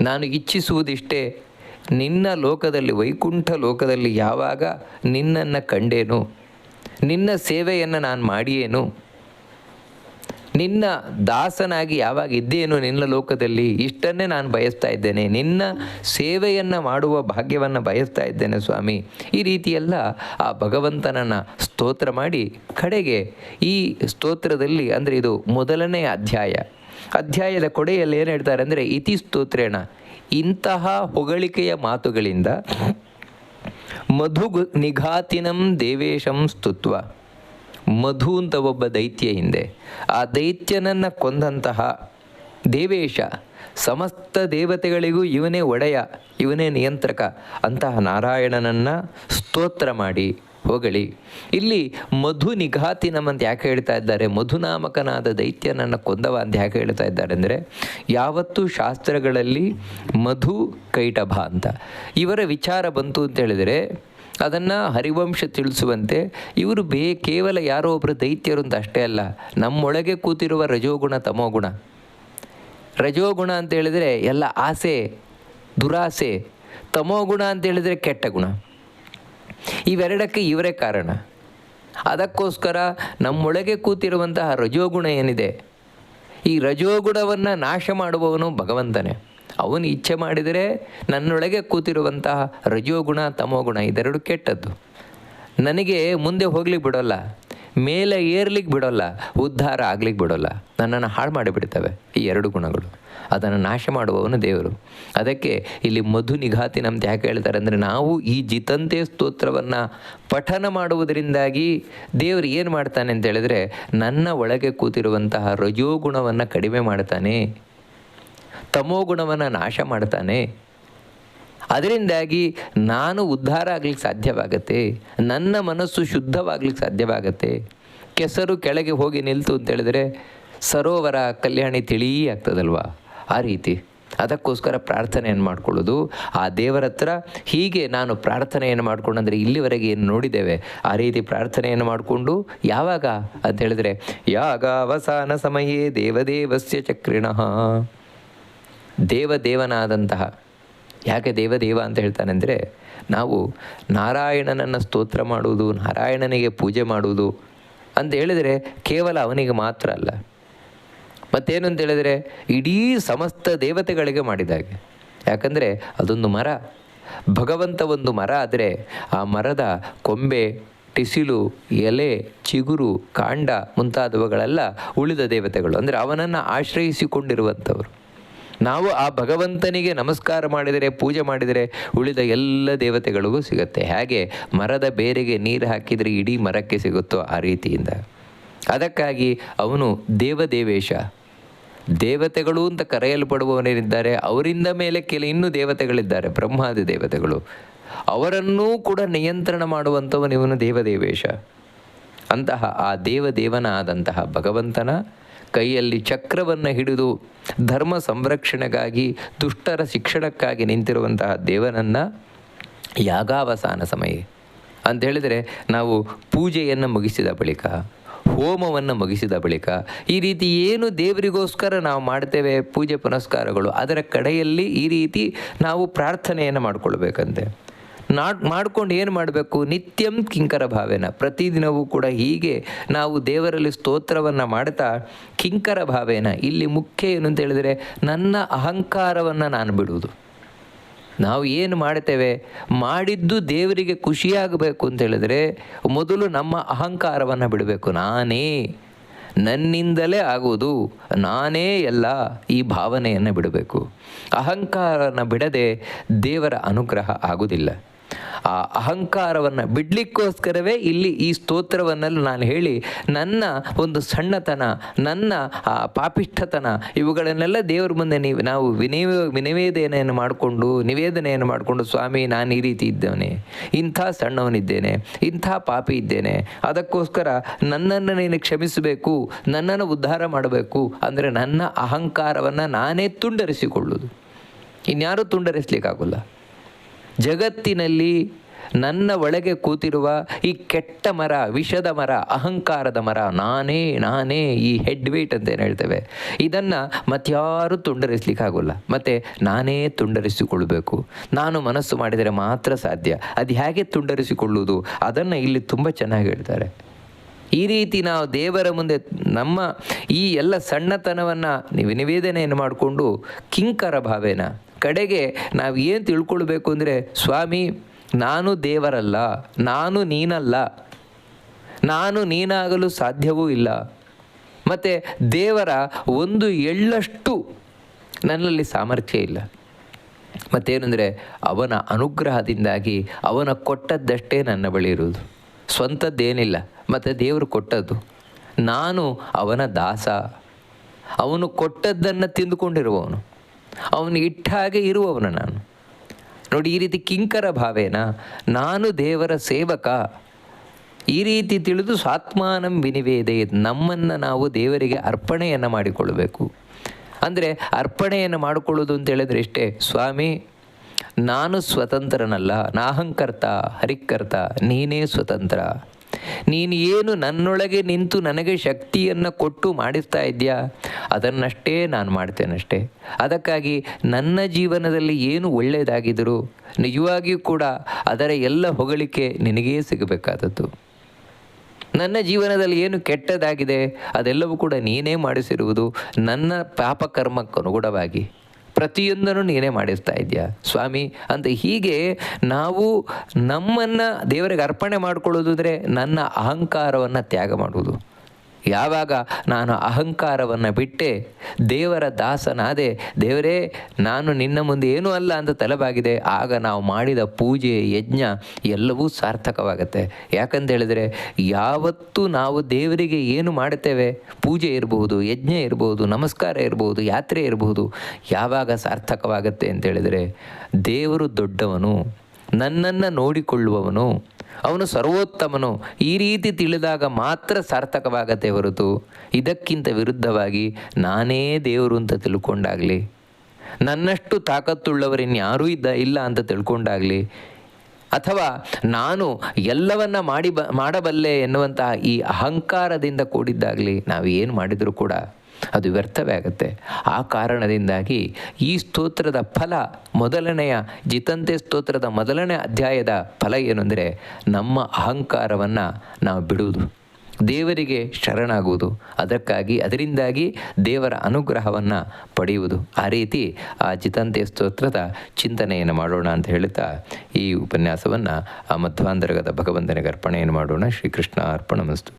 ನಾನು ಇಚ್ಛಿಸುವುದಿಷ್ಟೇ ನಿನ್ನ ಲೋಕದಲ್ಲಿ, ವೈಕುಂಠ ಲೋಕದಲ್ಲಿ ಯಾವಾಗ ನಿನ್ನನ್ನು ಕಂಡೇನು? ನಿನ್ನ ಸೇವೆಯನ್ನು ನಾನು ಮಾಡಿಯೇನು? ನಿನ್ನ ದಾಸನಾಗಿ ಯಾವಾಗ ಇದ್ದೇನೋ ನಿನ್ನ ಲೋಕದಲ್ಲಿ ಇಷ್ಟನ್ನೇ ನಾನು ಬಯಸ್ತಾ ಇದ್ದೇನೆ. ನಿನ್ನ ಸೇವೆಯನ್ನು ಮಾಡುವ ಭಾಗ್ಯವನ್ನು ಬಯಸ್ತಾ ಇದ್ದೇನೆ ಸ್ವಾಮಿ. ಈ ರೀತಿಯೆಲ್ಲ ಆ ಭಗವಂತನನ್ನು ಸ್ತೋತ್ರ ಮಾಡಿ ಕಡೆಗೆ ಈ ಸ್ತೋತ್ರದಲ್ಲಿ ಅಂದರೆ ಇದು ಮೊದಲನೇ ಅಧ್ಯಾಯ. ಅಧ್ಯಾಯದ ಕೊಡೆಯಲ್ಲಿ ಏನು ಹೇಳ್ತಾರೆ ಅಂದರೆ ಇತಿ ಸ್ತೋತ್ರೇಣ. ಇಂತಹ ಹೊಗಳಿಕೆಯ ಮಾತುಗಳಿಂದ ಮಧು ನಿಘಾತಿನಂ ದೇವೇಶಂ ಸ್ತುತ್ವ. ಮಧು ಅಂತ ಒಬ್ಬ ದೈತ್ಯ ಹಿಂದೆ. ಆ ದೈತ್ಯನನ್ನು ಕೊಂದಂತಹ ದೇವೇಶ ಸಮಸ್ತ ದೇವತೆಗಳಿಗೂ ಇವನೇ ಒಡೆಯ, ಇವನೇ ನಿಯಂತ್ರಕ ಅಂತಹ ನಾರಾಯಣನನ್ನು ಸ್ತೋತ್ರ ಮಾಡಿ ಹೊಗಳಿ ಇಲ್ಲಿ ಮಧು ನಿಘಾತಿ ಅಂತ ಯಾಕೆ ಹೇಳ್ತಾ ಇದ್ದಾರೆ? ಮಧುನಾಮಕನಾದ ದೈತ್ಯನನ್ನು ಕೊಂದವ ಅಂತ ಯಾಕೆ ಹೇಳ್ತಾ ಇದ್ದಾರೆ ಅಂದರೆ, ಯಾವತ್ತೂ ಶಾಸ್ತ್ರಗಳಲ್ಲಿ ಮಧು ಕೈಟಭ ಅಂತ. ಇವರ ವಿಚಾರ ಬಂತು ಅಂತ ಹೇಳಿದರೆ ಅದನ್ನು ಹರಿವಂಶ ತಿಳಿಸುವಂತೆ ಇವರು ಬೇ ಕೇವಲ ಯಾರೋ ಒಬ್ಬರು ದೈತ್ಯರು ಅಂತ ಅಷ್ಟೇ ಅಲ್ಲ, ನಮ್ಮೊಳಗೆ ಕೂತಿರುವ ರಜೋಗುಣ ತಮೋಗುಣ. ರಜೋಗುಣ ಅಂತ ಹೇಳಿದರೆ ಎಲ್ಲ ಆಸೆ, ದುರಾಸೆ, ತಮೋಗುಣ ಅಂತ ಹೇಳಿದರೆ ಕೆಟ್ಟ ಗುಣ. ಇವೆರಡಕ್ಕೆ ಇವರೇ ಕಾರಣ. ಅದಕ್ಕೋಸ್ಕರ ನಮ್ಮೊಳಗೆ ಕೂತಿರುವಂತಹ ರಜೋಗುಣ ಏನಿದೆ? ಈ ರಜೋಗುಣವನ್ನು ನಾಶ ಮಾಡುವವನು ಭಗವಂತನೇ. ಅವನು ಇಚ್ಛೆ ಮಾಡಿದರೆ ನನ್ನೊಳಗೆ ಕೂತಿರುವಂತಹ ರಜೋಗುಣ, ತಮೋಗುಣ ಇದೆರಡು ಕೆಟ್ಟದ್ದು. ನನಗೆ ಮುಂದೆ ಹೋಗ್ಲಿಕ್ಕೆ ಬಿಡೋಲ್ಲ, ಮೇಲೆ ಏರ್ಲಿಕ್ಕೆ ಬಿಡೋಲ್ಲ, ಉದ್ಧಾರ ಆಗ್ಲಿಕ್ಕೆ ಬಿಡೋಲ್ಲ. ನನ್ನನ್ನು ಹಾಳು ಮಾಡಿಬಿಡ್ತವೆ ಈ ಎರಡು ಗುಣಗಳು. ಅದನ್ನು ನಾಶ ಮಾಡುವವನು ದೇವರು. ಅದಕ್ಕೆ ಇಲ್ಲಿ ಮಧು ನಿಘಾತಿ ನಮ್ದು ಯಾಕೆ ಹೇಳ್ತಾರೆ ಅಂದರೆ ನಾವು ಈ ಜಿತಂತೆ ಸ್ತೋತ್ರವನ್ನು ಪಠನ ಮಾಡುವುದರಿಂದಾಗಿ ದೇವರು ಏನು ಮಾಡ್ತಾನೆ ಅಂತ ಹೇಳಿದ್ರೆ ನನ್ನ ಒಳಗೆ ಕೂತಿರುವಂತಹ ರಜೋಗುಣವನ್ನು ಕಡಿಮೆ ಮಾಡ್ತಾನೆ. ತಮೋಗುಣವನ್ನು ನಾಶ ಮಾಡ್ತಾನೆ. ಅದರಿಂದಾಗಿ ನಾನು ಉದ್ಧಾರ ಆಗ್ಲಿಕ್ಕೆ ಸಾಧ್ಯವಾಗತ್ತೆ, ನನ್ನ ಮನಸ್ಸು ಶುದ್ಧವಾಗ್ಲಿಕ್ಕೆ ಸಾಧ್ಯವಾಗತ್ತೆ. ಕೆಸರು ಕೆಳಗೆ ಹೋಗಿ ನಿಲ್ತು ಅಂತ ಹೇಳಿದ್ರೆ ಸರೋವರ ಕಲ್ಯಾಣಿ ತಿಳಿ ಆಗ್ತದಲ್ವಾ? ಆ ರೀತಿ. ಅದಕ್ಕೋಸ್ಕರ ಪ್ರಾರ್ಥನೆಯನ್ನು ಮಾಡ್ಕೊಳ್ಳೋದು. ಆ ದೇವರ ಹತ್ರ ಹೀಗೆ ನಾನು ಪ್ರಾರ್ಥನೆಯನ್ನು ಮಾಡ್ಕೊಂಡು ಅಂದರೆ ಇಲ್ಲಿವರೆಗೆ ಏನು ನೋಡಿದ್ದೇವೆ? ಆ ರೀತಿ ಪ್ರಾರ್ಥನೆಯನ್ನು ಮಾಡಿಕೊಂಡು ಯಾವಾಗ? ಅಂತ ಹೇಳಿದ್ರೆ ಯಾಗ ಅವಸಾನ ಸಮಯೇ ದೇವದೇವಸ್ಯ ಚಕ್ರಿಣಃ. ದೇವದೇವನಾದಂತಹ. ಯಾಕೆ ದೇವದೇವ ಅಂತ ಹೇಳ್ತಾನೆಂದರೆ, ನಾವು ನಾರಾಯಣನನ್ನು ಸ್ತೋತ್ರ ಮಾಡುವುದು, ನಾರಾಯಣನಿಗೆ ಪೂಜೆ ಮಾಡುವುದು ಅಂತ ಹೇಳಿದರೆ ಕೇವಲ ಅವನಿಗೆ ಮಾತ್ರ ಅಲ್ಲ. ಮತ್ತೇನು ಅಂತ ಹೇಳಿದರೆ, ಇಡೀ ಸಮಸ್ತ ದೇವತೆಗಳಿಗೆ ಮಾಡಿದಾಗೆ ಯಾಕಂದರೆ ಅದೊಂದು ಮರ. ಭಗವಂತ ಒಂದು ಮರ ಆದರೆ ಆ ಮರದ ಕೊಂಬೆ, ಟಿಸಿಲು, ಎಲೆ, ಚಿಗುರು, ಕಾಂಡ ಮುಂತಾದವುಗಳೆಲ್ಲ ಉಳಿದ ದೇವತೆಗಳು. ಅಂದರೆ ಅವನನ್ನು ಆಶ್ರಯಿಸಿಕೊಂಡಿರುವಂಥವರು. ನಾವು ಆ ಭಗವಂತನಿಗೆ ನಮಸ್ಕಾರ ಮಾಡಿದರೆ, ಪೂಜೆ ಮಾಡಿದರೆ ಉಳಿದ ಎಲ್ಲ ದೇವತೆಗಳಿಗೂ ಸಿಗುತ್ತೆ. ಹಾಗೆ ಮರದ ಬೇರೆಗೆ ನೀರು ಹಾಕಿದರೆ ಇಡೀ ಮರಕ್ಕೆ ಸಿಗುತ್ತೋ ಆ ರೀತಿಯಿಂದ. ಅದಕ್ಕಾಗಿ ಅವನು ದೇವದೇವೇಶ. ದೇವತೆಗಳು ಅಂತ ಕರೆಯಲ್ಪಡುವವನೇನಿದ್ದಾರೆ ಅವರಿಂದ ಮೇಲೆ ಕೆಲ ಇನ್ನೂ ದೇವತೆಗಳಿದ್ದಾರೆ. ಬ್ರಹ್ಮಾದಿ ದೇವತೆಗಳು. ಅವರನ್ನೂ ಕೂಡ ನಿಯಂತ್ರಣ ಮಾಡುವಂಥವನಿವನು ದೇವದೇವೇಶ. ಅಂತಹ ಆ ದೇವದೇವನಾದಂತಹ ಭಗವಂತನ ಕೈಯಲ್ಲಿ ಚಕ್ರವನ್ನು ಹಿಡಿದು ಧರ್ಮ ಸಂರಕ್ಷಣೆಗಾಗಿ ದುಷ್ಟರ ಶಿಕ್ಷಣಕ್ಕಾಗಿ ನಿಂತಿರುವಂತಹ ದೇವನನ್ನು ಯಾಗಾವಸಾನ ಸಮಯ ಅಂತ ಹೇಳಿದರೆ ನಾವು ಪೂಜೆಯನ್ನು ಮುಗಿಸಿದ ಬಳಿಕ, ಹೋಮವನ್ನು ಮುಗಿಸಿದ ಬಳಿಕ ಈ ರೀತಿ ಏನು ದೇವರಿಗೋಸ್ಕರ ನಾವು ಮಾಡ್ತೇವೆ ಪೂಜೆ ಪುನಸ್ಕಾರಗಳು ಅದರ ಕಡೆಯಲ್ಲಿ ಈ ರೀತಿ ನಾವು ಪ್ರಾರ್ಥನೆಯನ್ನು ಮಾಡಿಕೊಳ್ಬೇಕಂತೆ. ನಾಡ್, ಮಾಡ್ಕೊಂಡು ಏನು ಮಾಡಬೇಕು? ನಿತ್ಯಂ ಕಿಂಕರ ಭಾವೇನ. ಪ್ರತಿದಿನವೂ ಕೂಡ ಹೀಗೆ ನಾವು ದೇವರಲ್ಲಿ ಸ್ತೋತ್ರವನ್ನು ಮಾಡ್ತಾ ಕಿಂಕರ ಭಾವೇನ. ಇಲ್ಲಿ ಮುಖ್ಯ ಏನು ಅಂತ ಹೇಳಿದರೆ ನನ್ನ ಅಹಂಕಾರವನ್ನು ನಾನು ಬಿಡುವುದು. ನಾವು ಏನು ಮಾಡ್ತೇವೆ? ಮಾಡಿದ್ದು ದೇವರಿಗೆ ಖುಷಿಯಾಗಬೇಕು ಅಂತ ಹೇಳಿದರೆ ಮೊದಲು ನಮ್ಮ ಅಹಂಕಾರವನ್ನು ಬಿಡಬೇಕು. ನಾನೇ ನನ್ನಿಂದಲೇ ಆಗುವುದು. ನಾನೇ ಎಲ್ಲ ಈ ಭಾವನೆಯನ್ನು ಬಿಡಬೇಕು. ಅಹಂಕಾರನ ಬಿಡದೆ ದೇವರ ಅನುಗ್ರಹ ಆಗುವುದಿಲ್ಲ. ಆ ಅಹಂಕಾರವನ್ನು ಬಿಡಲಿಕ್ಕೋಸ್ಕರವೇ ಇಲ್ಲಿ ಈ ಸ್ತೋತ್ರವನ್ನೆಲ್ಲ ನಾನು ಹೇಳಿ ನನ್ನ ಒಂದು ಸಣ್ಣತನ, ನನ್ನ, ಆ, ಪಾಪಿಷ್ಠತನ ಇವುಗಳನ್ನೆಲ್ಲ ದೇವರ ಮುಂದೆ ನೀವು, ನಾವು ವಿನಿವ ವಿನಿವೇದನೆಯನ್ನು ಮಾಡಿಕೊಂಡು, ನಿವೇದನೆಯನ್ನು ಮಾಡಿಕೊಂಡು, ಸ್ವಾಮಿ, ನಾನು ಈ ರೀತಿ ಇದ್ದೇನೆ, ಇಂಥ ಸಣ್ಣವನಿದ್ದೇನೆ, ಇಂಥ ಪಾಪಿ ಇದ್ದೇನೆ, ಅದಕ್ಕೋಸ್ಕರ ನನ್ನನ್ನು ನೀನು ಕ್ಷಮಿಸಬೇಕು, ನನ್ನನ್ನು ಉದ್ಧಾರ ಮಾಡಬೇಕು ಅಂದರೆ ನನ್ನ ಅಹಂಕಾರವನ್ನು ನಾನೇ ತುಂಡರಿಸಿಕೊಳ್ಳುವುದು. ಇನ್ಯಾರೂ ತುಂಡರಿಸ್ಲಿಕ್ಕಾಗಲ್ಲ. ಜಗತ್ತಿನಲ್ಲಿ ನನ್ನ ಒಳಗೆ ಕೂತಿರುವ ಈ ಕೆಟ್ಟ ಮರ, ವಿಷದ ಮರ, ಅಹಂಕಾರದ ಮರ, ನಾನೇ ನಾನೇ ಈ ಹೆಡ್ ವೇಟ್ ಅಂತ ಏನು ಹೇಳ್ತೇವೆ? ಇದನ್ನು ಮತ್ಯಾರೂ ತುಂಡರಿಸ್ಲಿಕ್ಕಾಗಲ್ಲ ಮತ್ತು ನಾನೇ ತುಂಡರಿಸಿಕೊಳ್ಬೇಕು. ನಾನು ಮನಸ್ಸು ಮಾಡಿದರೆ ಮಾತ್ರ ಸಾಧ್ಯ. ಅದು ಹೇಗೆ ತುಂಡರಿಸಿಕೊಳ್ಳುವುದು? ಅದನ್ನು ಇಲ್ಲಿ ತುಂಬ ಚೆನ್ನಾಗಿ ಹೇಳ್ತಾರೆ. ಈ ರೀತಿ ನಾವು ದೇವರ ಮುಂದೆ ನಮ್ಮ ಈ ಎಲ್ಲ ಸಣ್ಣತನವನ್ನು ನೀವು ನಿವೇದನೆಯನ್ನು ಮಾಡಿಕೊಂಡು ಕಿಂಕರ ಭಾವೇನ ಕಡೆಗೆ ನಾವು ಏನು ತಿಳ್ಕೊಳ್ಬೇಕು ಅಂದರೆ, ಸ್ವಾಮಿ, ನಾನು ದೇವರಲ್ಲ, ನಾನು ನೀನಲ್ಲ, ನಾನು ನೀನಾಗಲು ಸಾಧ್ಯವೂ ಇಲ್ಲ. ಮತ್ತು ದೇವರ ಒಂದು ಎಳ್ಳಷ್ಟು ನನ್ನಲ್ಲಿ ಸಾಮರ್ಥ್ಯ ಇಲ್ಲ. ಮತ್ತೇನೆಂದರೆ, ಅವನ ಅನುಗ್ರಹದಿಂದಾಗಿ ಅವನ ಕೊಟ್ಟದ್ದಷ್ಟೇ ನನ್ನ ಬಳಿ ಇರುವುದು. ಸ್ವಂತದ್ದೇನಿಲ್ಲ, ಮತ್ತು ದೇವರು ಕೊಟ್ಟದ್ದು. ನಾನು ಅವನ ದಾಸ. ಅವನು ಕೊಟ್ಟದ್ದನ್ನು ತಿಂದುಕೊಂಡಿರುವವನು. ಅವನು ಇಟ್ಟ ಹಾಗೆ ಇರುವವನು ನಾನು. ನೋಡಿ, ಈ ರೀತಿ ಕಿಂಕರ ಭಾವೇನ, ನಾನು ದೇವರ ಸೇವಕ, ಈ ರೀತಿ ತಿಳಿದು ಸ್ವಾತ್ಮಾನಂ ವಿನಿವೇದೆ, ನಮ್ಮನ್ನು ನಾವು ದೇವರಿಗೆ ಅರ್ಪಣೆಯನ್ನು ಮಾಡಿಕೊಳ್ಳಬೇಕು. ಅಂದರೆ ಅರ್ಪಣೆಯನ್ನು ಮಾಡಿಕೊಳ್ಳೋದು ಅಂತ ಹೇಳಿದ್ರೆ ಇಷ್ಟೇ ಸ್ವಾಮಿ, ನಾನು ಸ್ವತಂತ್ರನಲ್ಲ ನಾಹಂಕರ್ತ ಹರಿಕರ್ತ, ನೀನೇ ಸ್ವತಂತ್ರ. ನೀನು ಏನು ನನ್ನೊಳಗೆ ನಿಂತು ನನಗೆ ಶಕ್ತಿಯನ್ನು ಕೊಟ್ಟು ಮಾಡಿಸ್ತಾ ಇದೆಯಾ? ಅದನ್ನಷ್ಟೇ ನಾನು ಮಾಡ್ತೇನಷ್ಟೇ. ಅದಕ್ಕಾಗಿ ನನ್ನ ಜೀವನದಲ್ಲಿ ಏನು ಒಳ್ಳೆಯದಾಗಿದ್ದರೂ ನಿಜವಾಗಿಯೂ ಕೂಡ ಅದರ ಎಲ್ಲ ಹೊಗಳಿಕೆ ನಿನಗೇ ಸಿಗಬೇಕಾದದ್ದು. ನನ್ನ ಜೀವನದಲ್ಲಿ ಏನು ಕೆಟ್ಟದಾಗಿದೆ ಅದೆಲ್ಲವೂ ಕೂಡ ನೀನೇ ಮಾಡಿಸಿರುವುದು ನನ್ನ ಪಾಪಕರ್ಮಕ್ಕನುಗುಣವಾಗಿ. ಪ್ರತಿಯೊಂದನ್ನು ನೀನೇ ಮಾಡಿಸ್ತಾ ಇದೆಯಾ? ಸ್ವಾಮಿ, ಅಂತ ಹೀಗೆ ನಾವು ನಮ್ಮನ್ನು ದೇವರಿಗೆ ಅರ್ಪಣೆ ಮಾಡಿಕೊಳ್ಳೋದು ನನ್ನ ಅಹಂಕಾರವನ್ನು ತ್ಯಾಗ ಮಾಡುವುದು. ಯಾವಾಗ ನಾನು ಅಹಂಕಾರವನ್ನು ಬಿಟ್ಟೆ, ದೇವರ ದಾಸನಾದೆ, ದೇವರೇ, ನಾನು ನಿನ್ನ ಮುಂದೆ ಏನೂ ಅಲ್ಲ ಅಂತ ತಲೆಬಾಗಿದೆ, ಆಗ ನಾವು ಮಾಡಿದ ಪೂಜೆ ಯಜ್ಞ ಎಲ್ಲವೂ ಸಾರ್ಥಕವಾಗುತ್ತೆ. ಯಾಕಂತ ಹೇಳಿದರೆ, ಯಾವತ್ತೂ ನಾವು ದೇವರಿಗೆ ಏನು ಮಾಡುತ್ತೇವೆ? ಪೂಜೆ ಇರಬಹುದು ಯಜ್ಞ ಇರಬಹುದು ನಮಸ್ಕಾರ ಇರಬಹುದು ಯಾತ್ರೆ ಇರಬಹುದು ಯಾವಾಗ ಸಾರ್ಥಕವಾಗುತ್ತೆ ಅಂತ ಹೇಳಿದರೆ, ದೇವರು ದೊಡ್ಡವನು, ನನ್ನನ್ನು ನೋಡಿಕೊಳ್ಳುವವನು ಅವನು ಸರ್ವೋತ್ತಮನು. ಈ ರೀತಿ ತಿಳಿದಾಗ ಮಾತ್ರ ಸಾರ್ಥಕವಾಗತ್ತೆ ಹೊರತು ಇದಕ್ಕಿಂತ ವಿರುದ್ಧವಾಗಿ ನಾನೇ ದೇವರು ಅಂತ ತಿಳ್ಕೊಂಡಾಗಲಿ. ನನ್ನಷ್ಟು ತಾಕತ್ತುಳ್ಳವರಿನ್ಯಾರೂ ಇದ್ದ ಇಲ್ಲ ಅಂತ ತಿಳ್ಕೊಂಡಾಗಲಿ. ಅಥವಾ ನಾನು ಎಲ್ಲವನ್ನ ಮಾಡಿ ಬ ಮಾಡಬಲ್ಲೆ ಎನ್ನುವಂತಹ ಈ ಅಹಂಕಾರದಿಂದ ಕೂಡಿದ್ದಾಗಲಿ ನಾವು ಏನು ಮಾಡಿದರೂ ಕೂಡ ಅದು ವ್ಯರ್ಥವೇ ಆಗುತ್ತೆ ಆ ಕಾರಣದಿಂದಾಗಿ ಈ ಸ್ತೋತ್ರದ ಫಲ ಮೊದಲನೆಯ, ಜಿತಂತೆ ಸ್ತೋತ್ರದ ಮೊದಲನೇ ಅಧ್ಯಾಯದ ಫಲ ಏನು ನಮ್ಮ ಅಹಂಕಾರವನ್ನು ನಾವು ಬಿಡುವುದು. ದೇವರಿಗೆ ಶರಣಾಗುವುದು. ಅದಕ್ಕಾಗಿ, ಅದರಿಂದಾಗಿ ದೇವರ ಅನುಗ್ರಹವನ್ನು ಪಡೆಯುವುದು. ಆ ರೀತಿ ಆ ಚಿತಂತೆ ಸ್ತೋತ್ರದ ಚಿಂತನೆಯನ್ನು ಮಾಡೋಣ ಅಂತ ಹೇಳುತ್ತಾ ಈ ಉಪನ್ಯಾಸವನ್ನು ಆ ಮಧ್ವಾಂತರ್ಗತ ಭಗವಂತನಿಗೆ ಅರ್ಪಣೆಯನ್ನು ಮಾಡೋಣ. ಶ್ರೀಕೃಷ್ಣ ಅರ್ಪಣಮಸ್ತು